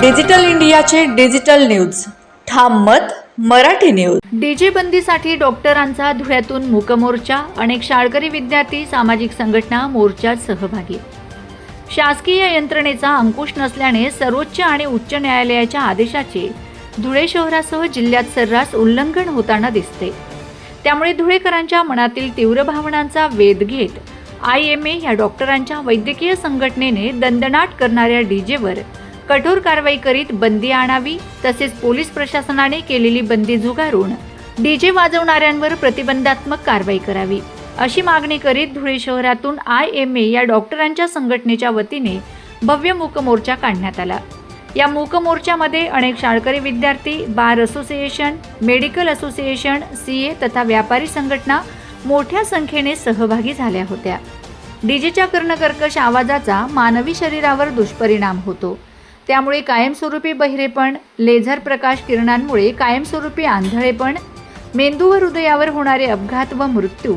Digital इंडियाचे digital news. ठाम मत मराठी न्यूज. डीजे बंदीसाठी डॉक्टरांचा धुळ्यातून मूकमोर्चा अनेक शाळकरी विद्यार्थी सामाजिक संघटना मोर्चात सहभागी. शासकीय यंत्रणेचा अंकुश नसल्याने सर्वोच्च आणि उच्च न्यायालयाच्या आदेशाचे धुळे शहरासह जिल्ह्यात सर्रास उल्लंघन होताना दिसते. त्यामुळे धुळेकरांच्या मनातील तीव्र भावनांचा वेध घेत आय एम ए या डॉक्टरांच्या वैद्यकीय संघटनेने दंडनाट करणाऱ्या डीजेवर कठोर कारवाई करीत बंदी आणावी तसेच पोलीस प्रशासनाने केलेली बंदी झुगारून डीजे वाजवणाऱ्यांवर प्रतिबंधात्मक कारवाई करावी. अशी मागणी करीत धुळे शहरातून आय एम ए या डॉक्टरांच्या संघटनेच्या वतीने भव्य मूकमोर्चा काढण्यात आला. या मूकमोर्चामध्ये अनेक शाळकरी विद्यार्थी bar association medical association C A तथा व्यापारी संघटना मोठ्या संख्येने सहभागी झाल्या होत्या. डीजेच्या कर्णकर्कश आवाजाचा मानवी शरीरावर दुष्परिणाम होतो. त्यामुळे कायमस्वरूपी बहिरेपण लेझर प्रकाश किरणांमुळे कायमस्वरूपी आंधळेपण मेंदू व हृदयावर होणारे अपघात व मृत्यू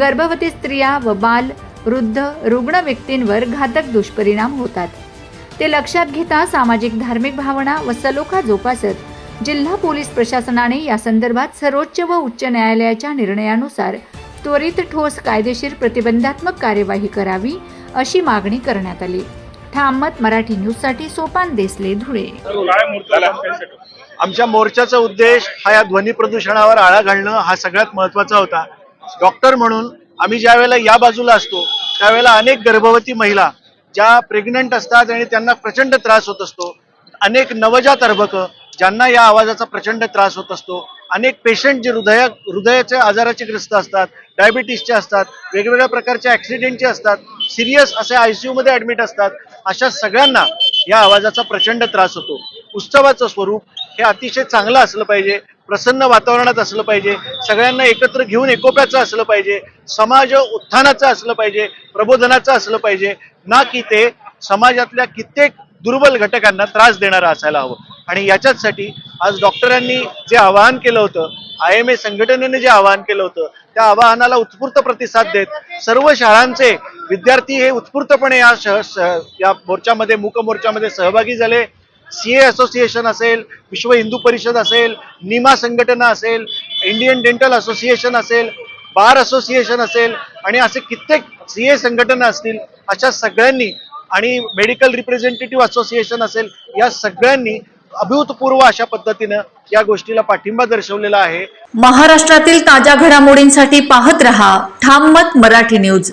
गर्भवती स्त्रिया व बाल वृद्ध रुग्ण व्यक्तींवर घातक दुष्परिणाम होतात. ते लक्षात घेता सामाजिक धार्मिक भावना व सलोखा जोपासत जिल्हा पोलीस प्रशासनाने या संदर्भात सर्वोच्च व उच्च न्यायालयाच्या निर्णयानुसार त्वरित ठोस कायदेशीर प्रतिबंधात्मक कार्यवाही करावी अशी मागणी करण्यात आली. ठामत मराठी न्यूजसाठी सोपान देसले धुळे. आमच्या मोर्चाचा उद्देश हा या ध्वनी प्रदूषणावर आळा घालणं हा सगळ्यात महत्त्वाचा होता. डॉक्टर म्हणून आम्ही ज्या वेळेला या बाजूला असतो त्यावेळेला अनेक गर्भवती महिला ज्या प्रेग्नंट असतात आणि त्यांना प्रचंड त्रास होत असतो अनेक नवजात अर्भक ज्यांना या आवाजाचा प्रचंड त्रास होत असतो अनेक पेशंट जे हृदया हृदयाच्या आजाराचे ग्रस्त असतात डायबिटीसचे असतात वेगवेगळ्या प्रकारच्या ऍक्सिडेंटचे असतात सिरियस असे आयसीयू मध्ये ऍडमिट असतात अशा सगळ्यांना या आवाजाचा प्रचंड त्रास होतो. उत्सवाचं स्वरूप हे अतिशय चांगलं असलं पाहिजे प्रसन्न वातावरणात असलं पाहिजे सगळ्यांना एकत्र घेऊन एकोप्याचं असलं पाहिजे समाज उत्थानाचं असलं पाहिजे प्रबोधनाचं असलं पाहिजे ना की ते समाजातल्या कित्येक दुर्बल घटकांना त्रास देणारं असायला हवं. आणि याच्याचसाठी आज डॉक्टरांनी जे आवाहन केलं होतं आय एम ए संघटनेने जे आवाहन केलं होतं त्या आवाहनाला उत्स्फूर्त प्रतिसाद देत सर्व शाळांचे विद्यार्थी हे उत्स्फूर्तपणे या शह या मोर्चामध्ये मूक मोर्चामध्ये सहभागी झाले. सी ए असोसिएशन असेल विश्व हिंदू परिषद असेल निमा संघटना असेल इंडियन डेंटल असोसिएशन असेल बार असोसिएशन असेल आणि असे कित्येक सी ए संघटना असतील अशा सगळ्यांनी आणि मेडिकल रिप्रेझेंटेटिव्ह असोसिएशन असेल या सगळ्यांनी अभूतपूर्व अशा पद्धतीनं या गोष्टीला पाठिंबा दर्शवलेला आहे. महाराष्ट्रातील ताज्या घडामोडींसाठी पाहत रहा. ठाम मत मराठी न्यूज.